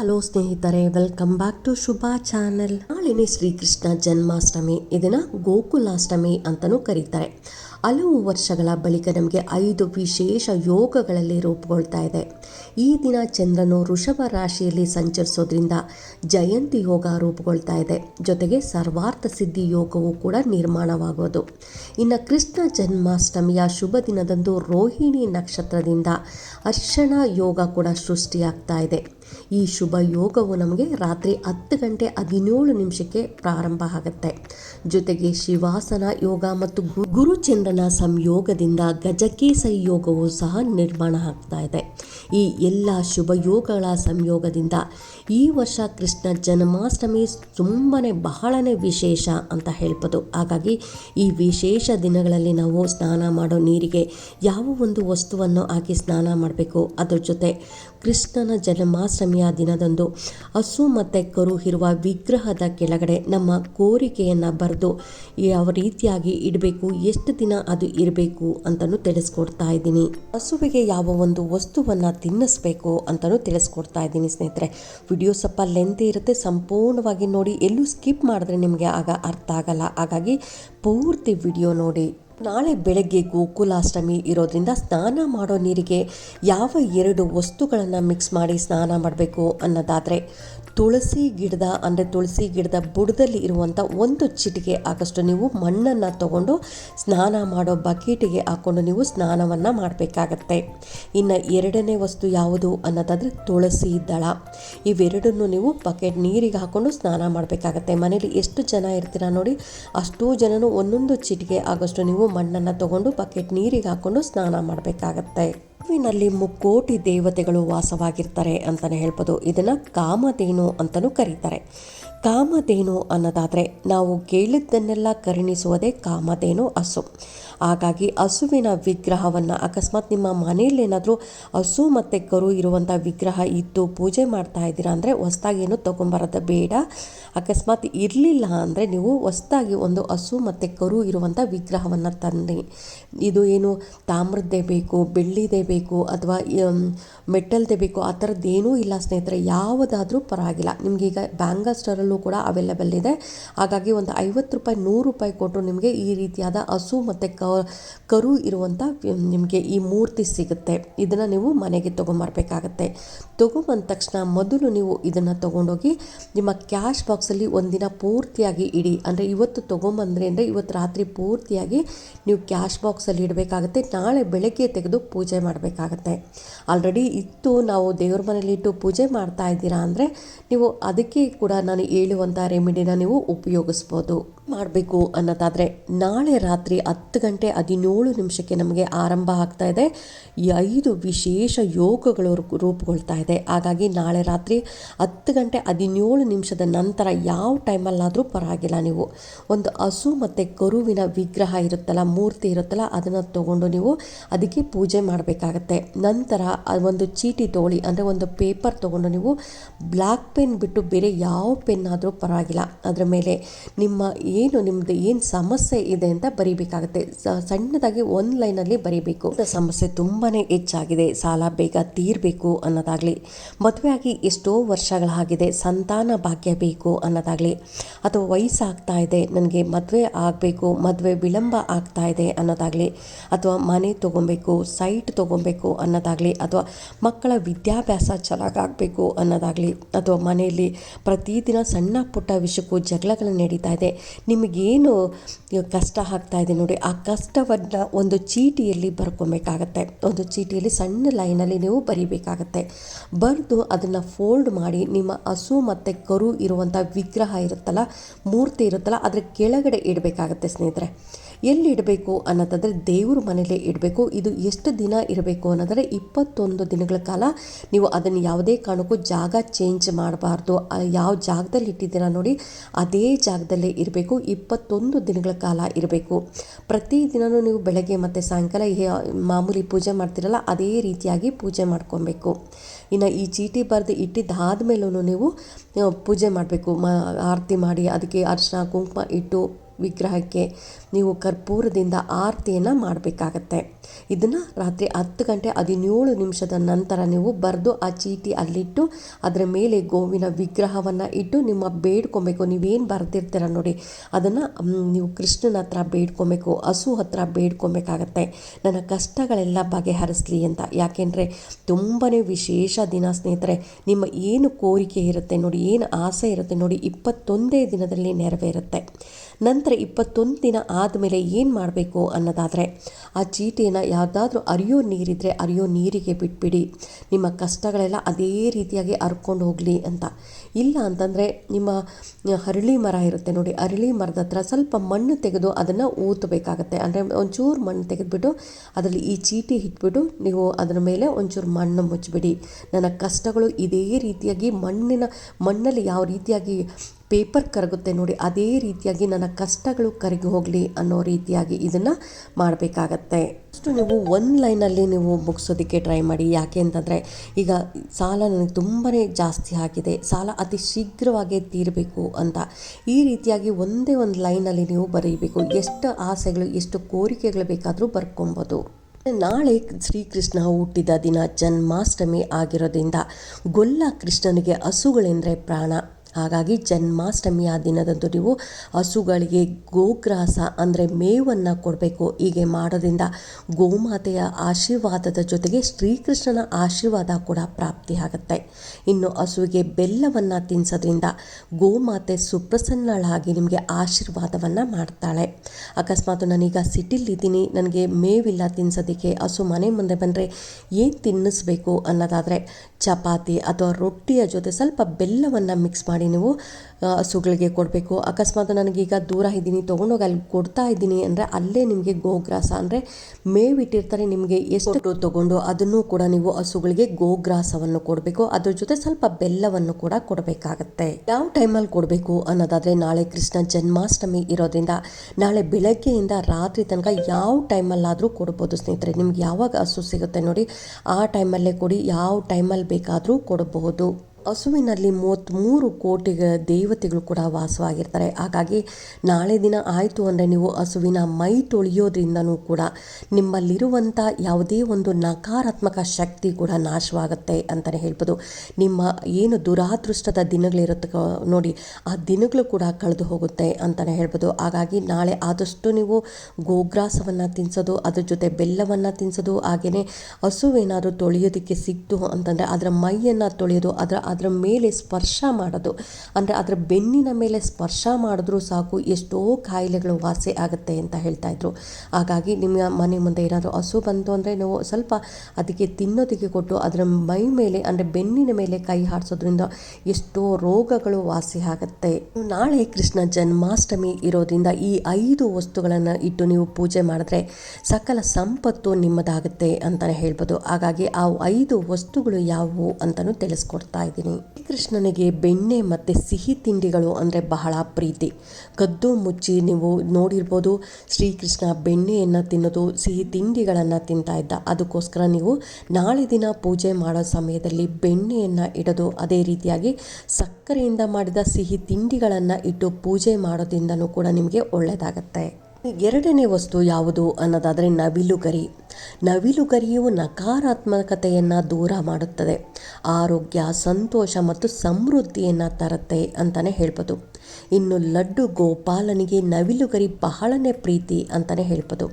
Hello ಸ್ನೇಹಿತರೆ welcome back to Shubha channel Shri Srikrishna Janmashtami ಇದನ್ನ ಗೋಕುಲಾಷ್ಟಮಿ ಅಂತಲೂ ಕರೀತಾರೆ. ಹಲವು ವರ್ಷಗಳ ಬಳಿಕ ನಮಗೆ ಐದು ವಿಶೇಷ ಯೋಗಗಳಲ್ಲಿ ರೂಪುಗೊಳ್ತಾ ಇದೆ. ಈ ದಿನ ಚಂದ್ರನು ವೃಷಭ ರಾಶಿಯಲ್ಲಿ ಸಂಚರಿಸೋದ್ರಿಂದ ಜಯಂತಿ ಯೋಗ ರೂಪುಗೊಳ್ತಾ ಇದೆ. ಜೊತೆಗೆ ಸರ್ವಾರ್ಥ ಸಿದ್ಧಿ ಯೋಗವು ಕೂಡ ನಿರ್ಮಾಣವಾಗೋದು. ಇನ್ನು ಕೃಷ್ಣ ಜನ್ಮಾಷ್ಟಮಿಯ ಶುಭ ದಿನದಂದು ರೋಹಿಣಿ ನಕ್ಷತ್ರದಿಂದ ಅರ್ಶನ ಯೋಗ ಕೂಡ ಸೃಷ್ಟಿಯಾಗ್ತಾ ಇದೆ. ಈ ಶುಭ ಯೋಗವು ನಮಗೆ ರಾತ್ರಿ ಹತ್ತು ಗಂಟೆ ಹದಿನೇಳು ನಿಮಿಷಕ್ಕೆ ಪ್ರಾರಂಭ ಆಗುತ್ತೆ. ಜೊತೆಗೆ ಶಿವಾಸನ ಯೋಗ ಮತ್ತು ಗುರುಚಂದ್ರನ ಸಂಯೋಗದಿಂದ ಗಜಕೇಸರಿ ಯೋಗವು ಸಹ ನಿರ್ಮಾಣ ಆಗ್ತಾ ಇದೆ. ಈ ಎಲ್ಲ ಶುಭ ಯೋಗಗಳ ಸಂಯೋಗದಿಂದ ಈ ವರ್ಷ ಕೃಷ್ಣ ಜನ್ಮಾಷ್ಟಮಿ ತುಂಬಾ ಬಹಳನೇ ವಿಶೇಷ ಅಂತ ಹೇಳ್ಬೋದು. ಹಾಗಾಗಿ ಈ ವಿಶೇಷ ದಿನಗಳಲ್ಲಿ ನಾವು ಸ್ನಾನ ಮಾಡೋ ನೀರಿಗೆ ಯಾವ ಒಂದು ವಸ್ತುವನ್ನು ಹಾಕಿ ಸ್ನಾನ ಮಾಡಬೇಕು, ಅದರ ಜೊತೆ ಕೃಷ್ಣನ ಜನ್ಮಾಷ್ಟಮಿಯ ದಿನದಂದು ಹಸು ಮತ್ತು ಕರು ಇರುವ ವಿಗ್ರಹದ ಕೆಳಗಡೆ ನಮ್ಮ ಕೋರಿಕೆಯನ್ನು ಬರೆದು ಯಾವ ರೀತಿಯಾಗಿ ಇಡಬೇಕು, ಎಷ್ಟು ದಿನ ಅದು ಇರಬೇಕು ಅಂತಲೂ ತಿಳಿಸ್ಕೊಡ್ತಾ ಇದ್ದೀನಿ. ಹಸುವಿಗೆ ಯಾವ ಒಂದು ವಸ್ತುವನ್ನು ತಿನ್ನಿಸ್ಬೇಕು ಅಂತಲೂ ತಿಳಿಸ್ಕೊಡ್ತಾ ಇದ್ದೀನಿ ಸ್ನೇಹಿತರೆ. ವಿಡಿಯೋ ಸ್ವಲ್ಪ ಲೆಂತ್ ಇರುತ್ತೆ, ಸಂಪೂರ್ಣವಾಗಿ ನೋಡಿ. ಎಲ್ಲೂ ಸ್ಕಿಪ್ ಮಾಡಿದ್ರೆ ನಿಮಗೆ ಆಗ ಅರ್ಥ ಆಗಲ್ಲ. ಹಾಗಾಗಿ ಪೂರ್ತಿ ವಿಡಿಯೋ ನೋಡಿ. ನಾಳೆ ಬೆಳಗ್ಗೆ ಗೋಕುಲಾಷ್ಟಮಿ ಇರೋದ್ರಿಂದ ಸ್ನಾನ ಮಾಡೋ ನೀರಿಗೆ ಯಾವ ಎರಡು ವಸ್ತುಗಳನ್ನು ಮಿಕ್ಸ್ ಮಾಡಿ ಸ್ನಾನ ಮಾಡಬೇಕು ಅನ್ನೋದಾದರೆ ತುಳಸಿ ಗಿಡದ ಅಂದರೆ ತುಳಸಿ ಗಿಡದ ಬುಡದಲ್ಲಿ ಇರುವಂಥ ಒಂದು ಚಿಟಿಕೆ ಆಗಷ್ಟು ನೀವು ಮಣ್ಣನ್ನು ತಗೊಂಡು ಸ್ನಾನ ಮಾಡೋ ಬಕೆಟಿಗೆ ಹಾಕ್ಕೊಂಡು ನೀವು ಸ್ನಾನವನ್ನು ಮಾಡಬೇಕಾಗತ್ತೆ. ಇನ್ನು ಎರಡನೇ ವಸ್ತು ಯಾವುದು ಅನ್ನೋದಾದರೆ ತುಳಸಿ ದಳ. ಇವೆರಡನ್ನು ನೀವು ಬಕೆಟ್ ನೀರಿಗೆ ಹಾಕ್ಕೊಂಡು ಸ್ನಾನ ಮಾಡಬೇಕಾಗತ್ತೆ. ಮನೇಲಿ ಎಷ್ಟು ಜನ ಇರ್ತೀರಾ ನೋಡಿ, ಅಷ್ಟೂ ಜನನು ಒಂದೊಂದು ಚಿಟಿಕೆ ಆಗಷ್ಟು ನೀವು ಮಣ್ಣನ್ನು ತಗೊಂಡು ಬಕೆಟ್ ನೀರಿಗೆ ಹಾಕ್ಕೊಂಡು ಸ್ನಾನ ಮಾಡಬೇಕಾಗತ್ತೆ. ಹೂವಿನಲ್ಲಿ ಮುಕ್ಕೋಟಿ ದೇವತೆಗಳು ವಾಸವಾಗಿರ್ತಾರೆ ಅಂತಲೇ ಹೇಳ್ಬೋದು. ಇದನ್ನು ಕಾಮಧೇನು ಅಂತಲೂ ಕರೀತಾರೆ. ಕಾಮಧೇನು ಅನ್ನೋದಾದರೆ ನಾವು ಕೇಳಿದ್ದನ್ನೆಲ್ಲ ಕರುಣಿಸುವುದೇ ಕಾಮಧೇನು ಹಸು. ಹಾಗಾಗಿ ಹಸುವಿನ ವಿಗ್ರಹವನ್ನು ಅಕಸ್ಮಾತ್ ನಿಮ್ಮ ಮನೆಯಲ್ಲೇನಾದರೂ ಹಸು ಮತ್ತು ಕರು ಇರುವಂಥ ವಿಗ್ರಹ ಇದ್ದು ಪೂಜೆ ಮಾಡ್ತಾ ಇದ್ದೀರಾ ಅಂದರೆ ಹೊಸ್ದಾಗಿ ಏನು ತೊಗೊಂಬರೋದು ಬೇಡ. ಅಕಸ್ಮಾತ್ ಇರಲಿಲ್ಲ ಅಂದರೆ ನೀವು ಹೊಸ್ದಾಗಿ ಒಂದು ಹಸು ಮತ್ತು ಕರು ಇರುವಂಥ ವಿಗ್ರಹವನ್ನು ತನ್ನಿ ಇದು ಏನು ತಾಮ್ರದ್ದೇ ಬೇಕು ಬೆಳ್ಳಿದೇ ಬೇಕು ಅಥವಾ ಮೆಟಲ್ದೇ ಬೇಕು, ಆ ಥರದ್ದೇನೂ ಇಲ್ಲ ಸ್ನೇಹಿತರೆ, ಯಾವುದಾದ್ರೂ ಪರವಾಗಿಲ್ಲ. ನಿಮಗೀಗ ಸ್ಟೋರಲ್ಲೂ ಕೂಡ ಅವೈಲೇಬಲ್ ಇದೆ. ಹಾಗಾಗಿ ಒಂದು ಐವತ್ತು ರೂಪಾಯಿ, ನೂರು ರೂಪಾಯಿ ಕೊಟ್ಟರು ನಿಮಗೆ ಈ ರೀತಿಯಾದ ಹಸು ಮತ್ತು ಕರು ಇರುವಂಥ ನಿಮಗೆ ಈ ಮೂರ್ತಿ ಸಿಗುತ್ತೆ. ಇದನ್ನು ನೀವು ಮನೆಗೆ ತೊಗೊಂಬರ್ಬೇಕಾಗತ್ತೆ. ತೊಗೊಂಬಂದ ತಕ್ಷಣ ಮೊದಲು ನೀವು ಇದನ್ನು ತೊಗೊಂಡೋಗಿ ನಿಮ್ಮ ಕ್ಯಾಶ್ ಬಾಕ್ಸಲ್ಲಿ ಒಂದಿನ ಪೂರ್ತಿಯಾಗಿ ಇಡಿ. ಅಂದರೆ ಇವತ್ತು ತೊಗೊಂಬಂದ್ರಿ ಅಂದರೆ ಇವತ್ತು ರಾತ್ರಿ ಪೂರ್ತಿಯಾಗಿ ನೀವು ಕ್ಯಾಶ್ ಬಾಕ್ಸಲ್ಲಿ ಇಡಬೇಕಾಗತ್ತೆ. ನಾಳೆ ಬೆಳಗ್ಗೆ ತೆಗೆದು ಪೂಜೆ ಮಾಡಬೇಕಾಗತ್ತೆ. ಆಲ್ರೆಡಿ ಇತ್ತು, ನಾವು ದೇವ್ರ ಮನೇಲಿ ಇಟ್ಟು ಪೂಜೆ ಮಾಡ್ತಾ ಇದ್ದೀರಾ ಅಂದರೆ ನೀವು ಅದಕ್ಕೆ ಕೂಡ ನಾನು ಹೇಳುವಂಥ ರೆಮಿಡಿನ ನೀವು ಉಪಯೋಗಿಸ್ಬೋದು. ಮಾಡಬೇಕು ಅನ್ನೋದಾದರೆ ನಾಳೆ ರಾತ್ರಿ ಹತ್ತು ಗಂಟೆ ಹದಿನೇಳು ನಿಮಿಷಕ್ಕೆ ನಮಗೆ ಆರಂಭ ಆಗ್ತಾ ಇದೆ. ಐದು ವಿಶೇಷ ಯೋಗಗಳು ರೂಪುಗೊಳ್ತಾ ಇದೆ. ಹಾಗಾಗಿ ನಾಳೆ ರಾತ್ರಿ ಹತ್ತು ಗಂಟೆ ಹದಿನೇಳು ನಿಮಿಷದ ನಂತರ ಯಾವ ಟೈಮಲ್ಲಾದರೂ ಪರವಾಗಿಲ್ಲ ನೀವು. ಒಂದು ಹಸು ಮತ್ತು ಕರುವಿನ ವಿಗ್ರಹ ಇರುತ್ತಲ್ಲ, ಮೂರ್ತಿ ಇರುತ್ತಲ್ಲ, ಅದನ್ನು ತಗೊಂಡು ನೀವು ಅದಕ್ಕೆ ಪೂಜೆ ಮಾಡಬೇಕಾಗತ್ತೆ. ನಂತರ ಒಂದು ಚೀಟಿ ತೋಳಿ ಅಂದರೆ ಒಂದು ಪೇಪರ್ ತೊಗೊಂಡು ನೀವು ಬ್ಲ್ಯಾಕ್ ಪೆನ್ ಬಿಟ್ಟು ಬೇರೆ ಯಾವ ಪೆನ್ ಆದರೂ ಪರವಾಗಿಲ್ಲ. ಅದರ ಮೇಲೆ ನಿಮ್ಮ ಏನು ನಿಮ್ದು ಏನು ಸಮಸ್ಯೆ ಇದೆ ಅಂತ ಬರಿಬೇಕಾಗುತ್ತೆ. ಸಣ್ಣದಾಗಿ ಒಂದು ಲೈನಲ್ಲಿ ಬರೀಬೇಕು. ಸಮಸ್ಯೆ ತುಂಬಾ ಹೆಚ್ಚಾಗಿದೆ. ಸಾಲ ಬೇಗ ತೀರಬೇಕು ಅನ್ನೋದಾಗಲಿ, ಮದುವೆಯಾಗಿ ಎಷ್ಟೋ ವರ್ಷಗಳಾಗಿದೆ ಸಂತಾನ ಭಾಗ್ಯ ಬೇಕು ಅನ್ನೋದಾಗಲಿ, ಅಥವಾ ವಯಸ್ಸಾಗ್ತಾ ಇದೆ. ನನಗೆ ಮದುವೆ ಆಗಬೇಕು, ಮದುವೆ ವಿಳಂಬ ಆಗ್ತಾ ಇದೆ ಅನ್ನೋದಾಗಲಿ, ಅಥವಾ ಮನೆ ತೊಗೊಬೇಕು, ಸೈಟ್ ತೊಗೊಬೇಕು ಅನ್ನೋದಾಗಲಿ, ಅಥವಾ ಮಕ್ಕಳ ವಿದ್ಯಾಭ್ಯಾಸ ಚೆನ್ನಾಗಾಗಬೇಕು ಅನ್ನೋದಾಗಲಿ, ಅಥವಾ ಮನೆಯಲ್ಲಿ ಪ್ರತಿದಿನ ಸಣ್ಣ ಪುಟ್ಟ ವಿಷಯಕ್ಕೂ ಜಗಳಗಳು ನಡೀತಾ ಇದೆ. ನಿಮಗೇನು ಕಷ್ಟ ಆಗ್ತಾ ಇದೆ ನೋಡಿ, ಆ ಕಷ್ಟವನ್ನು ಒಂದು ಚೀಟಿಯಲ್ಲಿ ಬರ್ಕೊಬೇಕಾಗತ್ತೆ. ಒಂದು ಚೀಟಿಯಲ್ಲಿ ಸಣ್ಣ ಲೈನಲ್ಲಿ ನೀವು ಬರೀಬೇಕಾಗತ್ತೆ. ಬರೆದು ಅದನ್ನು ಫೋಲ್ಡ್ ಮಾಡಿ, ನಿಮ್ಮ ಹಸು ಮತ್ತು ಕರು ಇರುವಂಥ ವಿಗ್ರಹ ಇರುತ್ತಲ್ಲ, ಮೂರ್ತಿ ಇರುತ್ತಲ್ಲ, ಅದರ ಕೆಳಗಡೆ ಇಡಬೇಕಾಗತ್ತೆ ಸ್ನೇಹಿತರೆ. ಎಲ್ಲಿ ಇಡಬೇಕು ಅನ್ನೋದಾದರೆ ದೇವ್ರ ಮನೇಲೇ ಇಡಬೇಕು. ಇದು ಎಷ್ಟು ದಿನ ಇರಬೇಕು ಅನ್ನೋದಾದರೆ ಇಪ್ಪತ್ತೊಂದು ದಿನಗಳ ಕಾಲ ನೀವು ಅದನ್ನು ಯಾವುದೇ ಕಾರಣಕ್ಕೂ ಜಾಗ ಚೇಂಜ್ ಮಾಡಬಾರ್ದು. ಯಾವ ಜಾಗದಲ್ಲಿ ಇಟ್ಟಿದ್ದೀರಾ ನೋಡಿ, ಅದೇ ಜಾಗದಲ್ಲೇ ಇರಬೇಕು. ಇಪ್ಪತ್ತೊಂದು ದಿನಗಳ ಕಾಲ ಇರಬೇಕು. ಪ್ರತಿದಿನವೂ ನೀವು ಬೆಳಗ್ಗೆ ಮತ್ತು ಸಾಯಂಕಾಲ ಮಾಮೂಲಿ ಪೂಜೆ ಮಾಡ್ತಿರಲ್ಲ, ಅದೇ ರೀತಿಯಾಗಿ ಪೂಜೆ ಮಾಡ್ಕೊಬೇಕು. ಇನ್ನು ಈ ಚೀಟಿ ಬರೆದು ಇಟ್ಟಿದ್ದಾದ್ಮೇಲೂ ನೀವು ಪೂಜೆ ಮಾಡಬೇಕು. ಮ, ಆರತಿ ಮಾಡಿ, ಅದಕ್ಕೆ ಅರಿಶಿನ, ಕುಂಕುಮ ಇಟ್ಟು ವಿಗ್ರಹಕ್ಕೆ ನೀವು ಕರ್ಪೂರದಿಂದ ಆರತಿಯನ್ನು ಮಾಡಬೇಕಾಗತ್ತೆ. ಇದನ್ನು ರಾತ್ರಿ ಹತ್ತು ಗಂಟೆ ಹದಿನೇಳು ನಿಮಿಷದ ನಂತರ ನೀವು ಬರೆದು ಆ ಚೀಟಿ ಅಲ್ಲಿಟ್ಟು ಅದರ ಮೇಲೆ ಗೋವಿನ ವಿಗ್ರಹವನ್ನು ಇಟ್ಟು ನಿಮ್ಮ ಬೇಡ್ಕೊಬೇಕು. ನೀವೇನು ಬರೆದಿರ್ತೀರ ನೋಡಿ, ಅದನ್ನು ನೀವು ಕೃಷ್ಣನ ಹತ್ರ ಬೇಡ್ಕೊಬೇಕು, ಹಸು ಹತ್ರ ಬೇಡ್ಕೊಬೇಕಾಗತ್ತೆ. ನನ್ನ ಕಷ್ಟಗಳೆಲ್ಲ ಬಗೆಹರಿಸ್ಲಿ ಅಂತ. ಯಾಕೆಂದರೆ ತುಂಬಾ ವಿಶೇಷ ದಿನ ಸ್ನೇಹಿತರೆ, ನಿಮ್ಮ ಏನು ಕೋರಿಕೆ ಇರುತ್ತೆ ನೋಡಿ, ಏನು ಆಸೆ ಇರುತ್ತೆ ನೋಡಿ, ಇಪ್ಪತ್ತೊಂದೇ ದಿನದಲ್ಲಿ ನೆರವೇರುತ್ತೆ. ನಂತರ ಇಪ್ಪತ್ತೊಂದು ದಿನ ಆದಮೇಲೆ ಏನು ಮಾಡಬೇಕು ಅನ್ನೋದಾದರೆ, ಆ ಚೀಟಿಯನ್ನು ಯಾವುದಾದ್ರೂ ಅರಿಯೋ ನೀರಿದ್ದರೆ ಅರಿಯೋ ನೀರಿಗೆ ಬಿಟ್ಬಿಡಿ. ನಿಮ್ಮ ಕಷ್ಟಗಳೆಲ್ಲ ಅದೇ ರೀತಿಯಾಗಿ ಹರ್ಕೊಂಡು ಹೋಗಲಿ ಅಂತ. ಇಲ್ಲ ಅಂತಂದರೆ ನಿಮ್ಮ ಅರಳಿ ಮರ ಇರುತ್ತೆ ನೋಡಿ ಅರಳಿ ಮರದ ಹತ್ರ ಸ್ವಲ್ಪ ಮಣ್ಣು ತೆಗೆದು ಅದನ್ನು ಊತಬೇಕಾಗತ್ತೆ ಅಂದರೆ ಒಂಚೂರು ಮಣ್ಣು ತೆಗೆದುಬಿಟ್ಟು ಅದರಲ್ಲಿ ಈ ಚೀಟಿ ಇಟ್ಬಿಟ್ಟು ನೀವು ಅದರ ಮೇಲೆ ಒಂಚೂರು ಮಣ್ಣು ಮುಚ್ಚಿಬಿಡಿ. ನನ್ನ ಕಷ್ಟಗಳು ಇದೇ ರೀತಿಯಾಗಿ ಮಣ್ಣಿನ, ಮಣ್ಣಲ್ಲಿ ಯಾವ ರೀತಿಯಾಗಿ ಪೇಪರ್ ಕರಗುತ್ತೆ ನೋಡಿ, ಅದೇ ರೀತಿಯಾಗಿ ನನ್ನ ಕಷ್ಟಗಳು ಕರಗಿ ಹೋಗಲಿ ಅನ್ನೋ ರೀತಿಯಾಗಿ ಇದನ್ನು ಮಾಡಬೇಕಾಗತ್ತೆ. ಅಷ್ಟು ನೀವು ಒಂದು ಲೈನಲ್ಲಿ ನೀವು ಮುಗಿಸೋದಕ್ಕೆ ಟ್ರೈ ಮಾಡಿ, ಯಾಕೆ ಅಂತಂದರೆ ಈಗ ಸಾಲ ನನಗೆ ತುಂಬಾ ಜಾಸ್ತಿ ಆಗಿದೆ, ಸಾಲ ಅತಿ ಶೀಘ್ರವಾಗಿ ತೀರಬೇಕು ಅಂತ. ಈ ರೀತಿಯಾಗಿ ಒಂದೇ ಒಂದು ಲೈನಲ್ಲಿ ನೀವು ಬರೀಬೇಕು, ಎಷ್ಟು ಆಸೆಗಳು, ಎಷ್ಟು ಕೋರಿಕೆಗಳು ಬೇಕಾದರೂ ಬರ್ಕೊಬೋದು. ನಾಳೆ ಶ್ರೀಕೃಷ್ಣ ಹುಟ್ಟಿದ ದಿನ ಜನ್ಮಾಷ್ಟಮಿ ಆಗಿರೋದ್ರಿಂದ ಗೊಲ್ಲ ಕೃಷ್ಣನಿಗೆ ಹಸುಗಳೆಂದರೆ ಪ್ರಾಣ. ಹಾಗಾಗಿ ಜನ್ಮಾಷ್ಟಮಿಯ ದಿನದಂದು ನೀವು ಹಸುಗಳಿಗೆ ಗೋಗ್ರಾಸ ಅಂದರೆ ಮೇವನ್ನು ಕೊಡಬೇಕು. ಹೀಗೆ ಮಾಡೋದ್ರಿಂದ ಗೋಮಾತೆಯ ಆಶೀರ್ವಾದದ ಜೊತೆಗೆ ಶ್ರೀಕೃಷ್ಣನ ಆಶೀರ್ವಾದ ಕೂಡ ಪ್ರಾಪ್ತಿಯಾಗುತ್ತೆ. ಇನ್ನು ಹಸುವಿಗೆ ಬೆಲ್ಲವನ್ನು ತಿನ್ನಿಸೋದ್ರಿಂದ ಗೋಮಾತೆ ಸುಪ್ರಸನ್ನಳಾಗಿ ನಿಮಗೆ ಆಶೀರ್ವಾದವನ್ನು ಮಾಡ್ತಾಳೆ. ಅಕಸ್ಮಾತ್ ನಾನೀಗ ಸಿಟಿಲಿದ್ದೀನಿ, ನನಗೆ ಮೇವಿಲ್ಲ ತಿನ್ನಿಸೋದಕ್ಕೆ ಹಸು ಮನೆ ಮುಂದೆ ಬಂದರೆ ಏನು ತಿನ್ನಿಸ್ಬೇಕು ಅನ್ನೋದಾದರೆ ಚಪಾತಿ ಅಥವಾ ರೊಟ್ಟಿಯ ಜೊತೆ ಸ್ವಲ್ಪ ಬೆಲ್ಲವನ್ನು ಮಿಕ್ಸ್ ಮಾಡಿ ನೀವು ಹಸುಗಳಿಗೆ ಕೊಡಬೇಕು. ಅಕಸ್ಮಾತ್ ನನಗೀಗ ದೂರ ಇದ್ದೀನಿ, ತೊಗೊಂಡೋಗಿ ಅಲ್ಲಿ ಕೊಡ್ತಾ ಇದ್ದೀನಿ ಅಂದರೆ ಅಲ್ಲೇ ನಿಮಗೆ ಗೋಗ್ರಾಸ ಅಂದರೆ ಮೇವಿಟ್ಟಿರ್ತಾರೆ ನಿಮಗೆ ಎಷ್ಟು ತೊಗೊಂಡು ಅದನ್ನು ಕೂಡ ನೀವು ಹಸುಗಳಿಗೆ ಗೋಗ್ರಾಸವನ್ನು ಕೊಡಬೇಕು. ಅದ್ರ ಜೊತೆ ಸ್ವಲ್ಪ ಬೆಲ್ಲವನ್ನು ಕೂಡ ಕೊಡಬೇಕಾಗತ್ತೆ. ಯಾವ ಟೈಮಲ್ಲಿ ಕೊಡಬೇಕು ಅನ್ನೋದಾದರೆ ನಾಳೆ ಕೃಷ್ಣ ಜನ್ಮಾಷ್ಟಮಿ ಇರೋದ್ರಿಂದ, ನಾಳೆ ಬೆಳಗ್ಗೆಯಿಂದ ರಾತ್ರಿ ತನಕ ಯಾವ ಟೈಮಲ್ಲಾದರೂ ಕೊಡ್ಬೋದು ಸ್ನೇಹಿತರೆ. ನಿಮ್ಗೆ ಯಾವಾಗ ಹಸು ಸಿಗುತ್ತೆ ನೋಡಿ, ಆ ಟೈಮಲ್ಲೇ ಕೊಡಿ, ಯಾವ ಟೈಮಲ್ಲಿ ಬೇಕಾದರೂ ಕೊಡಬಹುದು ಹಸುವಿನಲ್ಲಿ ಮೂವತ್ತ್ಮೂರು ಕೋಟಿ ದೇವತೆಗಳು ಕೂಡ ವಾಸವಾಗಿರ್ತಾರೆ. ಹಾಗಾಗಿ ನಾಳೆ ದಿನ ಆಯಿತು ಅಂದರೆ ನೀವು ಹಸುವಿನ ಮೈ ತೊಳೆಯೋದ್ರಿಂದನೂ ಕೂಡ ನಿಮ್ಮಲ್ಲಿರುವಂಥ ಯಾವುದೇ ಒಂದು ನಕಾರಾತ್ಮಕ ಶಕ್ತಿ ಕೂಡ ನಾಶವಾಗುತ್ತೆ ಅಂತಲೇ ಹೇಳ್ಬೋದು. ನಿಮ್ಮ ಏನು ದುರಾದೃಷ್ಟದ ದಿನಗಳಿರುತ್ತೆ ನೋಡಿ, ಆ ದಿನಗಳು ಕೂಡ ಕಳೆದು ಹೋಗುತ್ತೆ ಅಂತಲೇ ಹೇಳ್ಬೋದು. ಹಾಗಾಗಿ ನಾಳೆ ಆದಷ್ಟು ನೀವು ಗೋಗ್ರಾಸವನ್ನು ತಿನ್ನಿಸೋದು ಅದ್ರ ಜೊತೆ ಬೆಲ್ಲವನ್ನು ತಿನ್ನಿಸೋದು ಹಾಗೆಯೇ ಹಸುವೇನಾದರೂ ತೊಳೆಯೋದಕ್ಕೆ ಸಿಕ್ತು ಅಂತಂದರೆ ಅದರ ಮೈಯನ್ನು ತೊಳೆಯೋದು, ಅದರ ಅದರ ಮೇಲೆ ಸ್ಪರ್ಶ ಮಾಡೋದು. ಅಂದರೆ ಅದರ ಬೆನ್ನಿನ ಮೇಲೆ ಸ್ಪರ್ಶ ಮಾಡಿದ್ರೂ ಸಾಕು, ಎಷ್ಟೋ ಕಾಯಿಲೆಗಳು ವಾಸಿ ಆಗುತ್ತೆ ಅಂತ ಹೇಳ್ತಾ ಇದ್ರು. ಹಾಗಾಗಿ ನಿಮ್ಮ ಮನೆ ಮುಂದೆ ಏನಾದರೂ ಹಸು ಬಂತು ಅಂದರೆ ನೀವು ಸ್ವಲ್ಪ ಅದಕ್ಕೆ ತಿನ್ನೋದಕ್ಕೆ ಕೊಟ್ಟು ಅದರ ಮೈ ಮೇಲೆ, ಅಂದರೆ ಬೆನ್ನಿನ ಮೇಲೆ ಕೈ ಹಾಡಿಸೋದ್ರಿಂದ ಎಷ್ಟೋ ರೋಗಗಳು ವಾಸಿ ಆಗುತ್ತೆ. ನಾಳೆ ಕೃಷ್ಣ ಜನ್ಮಾಷ್ಟಮಿ ಇರೋದ್ರಿಂದ ಈ ಐದು ವಸ್ತುಗಳನ್ನು ಇಟ್ಟು ನೀವು ಪೂಜೆ ಮಾಡಿದ್ರೆ ಸಕಲ ಸಂಪತ್ತು ನಿಮ್ಮದಾಗುತ್ತೆ ಅಂತಲೇ ಹೇಳ್ಬೋದು. ಹಾಗಾಗಿ ಆ ಐದು ವಸ್ತುಗಳು ಯಾವುವು ಅಂತಲೂ ತಿಳಿಸ್ಕೊಡ್ತಾ ಇದ್ದೀನಿ ಕೃಷ್ಣನಿಗೆ ಬೆಣ್ಣೆ ಮತ್ತು ಸಿಹಿ ತಿಂಡಿಗಳು ಅಂದರೆ ಬಹಳ ಪ್ರೀತಿ. ಕದ್ದು ಮುಚ್ಚಿ ನೀವು ನೋಡಿರ್ಬೋದು, ಶ್ರೀಕೃಷ್ಣ ಬೆಣ್ಣೆಯನ್ನು ತಿನ್ನೋದು, ಸಿಹಿ ತಿಂಡಿಗಳನ್ನು ತಿಂತಾ ಇದ್ದ. ಅದಕ್ಕೋಸ್ಕರ ನೀವು ನಾಳೆ ದಿನ ಪೂಜೆ ಮಾಡೋ ಸಮಯದಲ್ಲಿ ಬೆಣ್ಣೆಯನ್ನು ಇಡೋದು, ಅದೇ ರೀತಿಯಾಗಿ ಸಕ್ಕರೆಯಿಂದ ಮಾಡಿದ ಸಿಹಿ ತಿಂಡಿಗಳನ್ನು ಇಟ್ಟು ಪೂಜೆ ಮಾಡೋದ್ರಿಂದನೂ ಕೂಡ ನಿಮಗೆ ಒಳ್ಳೆಯದಾಗತ್ತೆ ಎರಡನೇ ವಸ್ತು ಯಾವುದು ಅನ್ನೋದಾದರೆ ನವಿಲುಗರಿ ನವಿಲುಗರಿಯು ನಕಾರಾತ್ಮಕತೆಯನ್ನು ದೂರ ಮಾಡುತ್ತದೆ. ಆರೋಗ್ಯ, ಸಂತೋಷ ಮತ್ತು ಸಮೃದ್ಧಿಯನ್ನು ತರುತ್ತೆ ಅಂತಲೇ ಹೇಳ್ಬೋದು. ಇನ್ನು ಲಡ್ಡು ಗೋಪಾಲನಿಗೆ ನವಿಲುಗರಿ ಬಹಳನೇ ಪ್ರೀತಿ ಅಂತಲೇ ಹೇಳ್ಬೋದು.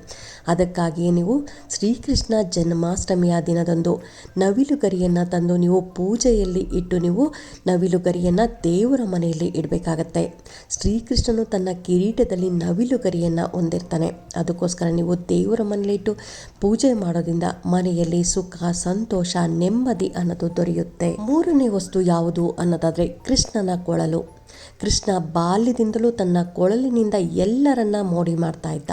ಅದಕ್ಕಾಗಿಯೇ ನೀವು ಶ್ರೀಕೃಷ್ಣ ಜನ್ಮಾಷ್ಟಮಿಯ ದಿನದಂದು ನವಿಲುಗರಿಯನ್ನು ತಂದು ನೀವು ಪೂಜೆಯಲ್ಲಿ ಇಟ್ಟು ನೀವು ನವಿಲುಗರಿಯನ್ನು ದೇವರ ಮನೆಯಲ್ಲಿ ಇಡಬೇಕಾಗತ್ತೆ. ಶ್ರೀಕೃಷ್ಣನು ತನ್ನ ಕಿರೀಟದಲ್ಲಿ ನವಿಲುಗರಿಯನ್ನು ಹೊಂದಿರ್ತಾನೆ. ಅದಕ್ಕೋಸ್ಕರ ನೀವು ದೇವರ ಮನೆಯಲ್ಲಿಟ್ಟು ಪೂಜೆ ಮಾಡೋದ್ರಿಂದ ಮನೆಯಲ್ಲಿ ಸುಖ, ಸಂತೋಷ, ನೆಮ್ಮದಿ ಅನ್ನೋದು ದೊರೆಯುತ್ತೆ. ಮೂರನೇ ವಸ್ತು ಯಾವುದು ಅನ್ನೋದಾದರೆ ಕೃಷ್ಣನ ಕೊಳಲು. ಕೃಷ್ಣ ಬಾಲ್ಯದಿಂದಲೂ ತನ್ನ ಕೊಳಲಿನಿಂದ ಎಲ್ಲರನ್ನ ಮೋಡಿ ಮಾಡ್ತಾ ಇದ್ದ.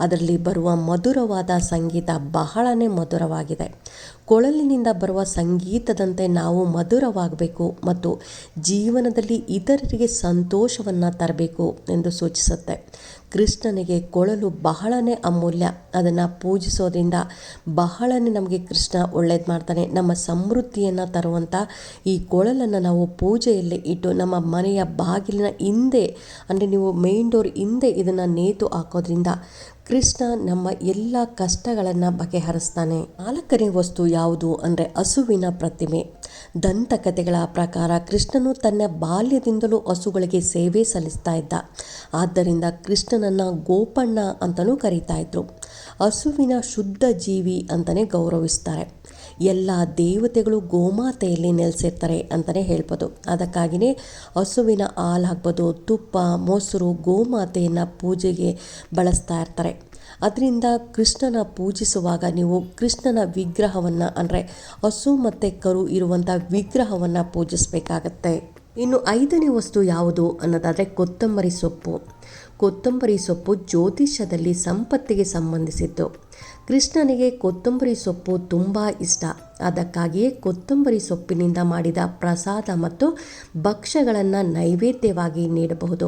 ಅದರಲ್ಲಿ ಬರುವ ಮಧುರವಾದ ಸಂಗೀತ ಬಹಳನೇ ಮಧುರವಾಗಿದೆ. ಕೊಳಲಿನಿಂದ ಬರುವ ಸಂಗೀತದಂತೆ ನಾವು ಮಧುರವಾಗಬೇಕು ಮತ್ತು ಜೀವನದಲ್ಲಿ ಇತರರಿಗೆ ಸಂತೋಷವನ್ನು ತರಬೇಕು ಎಂದು ಸೂಚಿಸುತ್ತೆ. ಕೃಷ್ಣನಿಗೆ ಕೊಳಲು ಬಹಳನೇ ಅಮೂಲ್ಯ. ಅದನ್ನು ಪೂಜಿಸೋದ್ರಿಂದ ಬಹಳನೇ ನಮಗೆ ಕೃಷ್ಣ ಒಳ್ಳೇದು ಮಾಡ್ತಾನೆ. ನಮ್ಮ ಸಮೃದ್ಧಿಯನ್ನು ತರುವಂಥ ಈ ಕೊಳಲನ್ನು ನಾವು ಪೂಜೆಯಲ್ಲಿ ಇಟ್ಟು ನಮ್ಮ ಮನೆಯ ಬಾಗಿಲಿನ ಹಿಂದೆ, ಅಂದರೆ ನೀವು ಮೇನ್ ಡೋರ್ ಹಿಂದೆ ಇದನ್ನು ನೇತು ಹಾಕೋದ್ರಿಂದ ಕೃಷ್ಣ ನಮ್ಮ ಎಲ್ಲ ಕಷ್ಟಗಳನ್ನು ಬಗೆಹರಿಸ್ತಾನೆ. ನಾಲ್ಕನೇ ವಸ್ತು ಯಾವುದು ಅಂದರೆ ಹಸುವಿನ ಪ್ರತಿಮೆ. ದಂತಕಥೆಗಳ ಪ್ರಕಾರ ಕೃಷ್ಣನು ತನ್ನ ಬಾಲ್ಯದಿಂದಲೂ ಹಸುಗಳಿಗೆ ಸೇವೆ ಸಲ್ಲಿಸ್ತಾ ಇದ್ದ. ಆದ್ದರಿಂದ ಕೃಷ್ಣನನ್ನು ಗೋಪಣ್ಣ ಅಂತಲೂ ಕರೀತಾ ಇದ್ರು. ಹಸುವಿನ ಶುದ್ಧ ಜೀವಿ ಅಂತಲೇ ಗೌರವಿಸ್ತಾರೆ. ಎಲ್ಲ ದೇವತೆಗಳು ಗೋಮಾತೆಯಲ್ಲಿ ನೆಲೆಸಿರ್ತಾರೆ ಅಂತಲೇ ಹೇಳ್ಬೋದು. ಅದಕ್ಕಾಗಿಯೇ ಹಸುವಿನ ಹಾಲು ಹಾಕ್ಬೋದು ತುಪ್ಪ, ಮೊಸರು, ಗೋಮಾತೆಯನ್ನು ಪೂಜೆಗೆ ಬಳಸ್ತಾ ಇರ್ತಾರೆ. ಅದರಿಂದ ಕೃಷ್ಣನ ಪೂಜಿಸುವಾಗ ನೀವು ಕೃಷ್ಣನ ವಿಗ್ರಹವನ್ನು ಅಂದರೆ ಹಸು ಮತ್ತು ಕರು ಇರುವಂಥ ವಿಗ್ರಹವನ್ನು ಪೂಜಿಸಬೇಕಾಗತ್ತೆ. ಇನ್ನು ಐದನೇ ವಸ್ತು ಯಾವುದು ಅನ್ನೋದಾದರೆ ಕೊತ್ತಂಬರಿ ಸೊಪ್ಪು. ಕೊತ್ತಂಬರಿ ಸೊಪ್ಪು ಜ್ಯೋತಿಷ್ಯದಲ್ಲಿ ಸಂಪತ್ತಿಗೆ ಸಂಬಂಧಿಸಿದ್ದು. ಕೃಷ್ಣನಿಗೆ ಕೊತ್ತಂಬರಿ ಸೊಪ್ಪು ತುಂಬ ಇಷ್ಟ. ಅದಕ್ಕಾಗಿಯೇ ಕೊತ್ತಂಬರಿ ಸೊಪ್ಪಿನಿಂದ ಮಾಡಿದ ಪ್ರಸಾದ ಮತ್ತು ಭಕ್ಷ್ಯಗಳನ್ನು ನೈವೇದ್ಯವಾಗಿ ನೀಡಬಹುದು.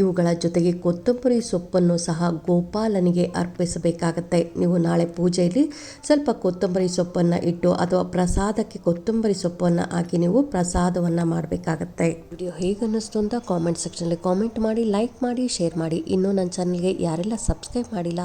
ಇವುಗಳ ಜೊತೆಗೆ ಕೊತ್ತಂಬರಿ ಸೊಪ್ಪನ್ನು ಸಹ ಗೋಪಾಲನಿಗೆ ಅರ್ಪಿಸಬೇಕಾಗತ್ತೆ. ನೀವು ನಾಳೆ ಪೂಜೆಯಲ್ಲಿ ಸ್ವಲ್ಪ ಕೊತ್ತಂಬರಿ ಸೊಪ್ಪನ್ನು ಇಟ್ಟು ಅಥವಾ ಪ್ರಸಾದಕ್ಕೆ ಕೊತ್ತಂಬರಿ ಸೊಪ್ಪನ್ನು ಹಾಕಿ ನೀವು ಪ್ರಸಾದವನ್ನು ಮಾಡಬೇಕಾಗತ್ತೆ. ವಿಡಿಯೋ ಹೇಗೆ ಅಂತ ಕಾಮೆಂಟ್ ಸೆಕ್ಷನಲ್ಲಿ ಕಾಮೆಂಟ್ ಮಾಡಿ ಲೈಕ್ ಮಾಡಿ ಶೇರ್ ಮಾಡಿ. ಇನ್ನೂ ನನ್ನ ಚಾನಲ್ಗೆ ಯಾರೆಲ್ಲ ಸಬ್ಸ್ಕ್ರೈಬ್ ಮಾಡಿಲ್ಲ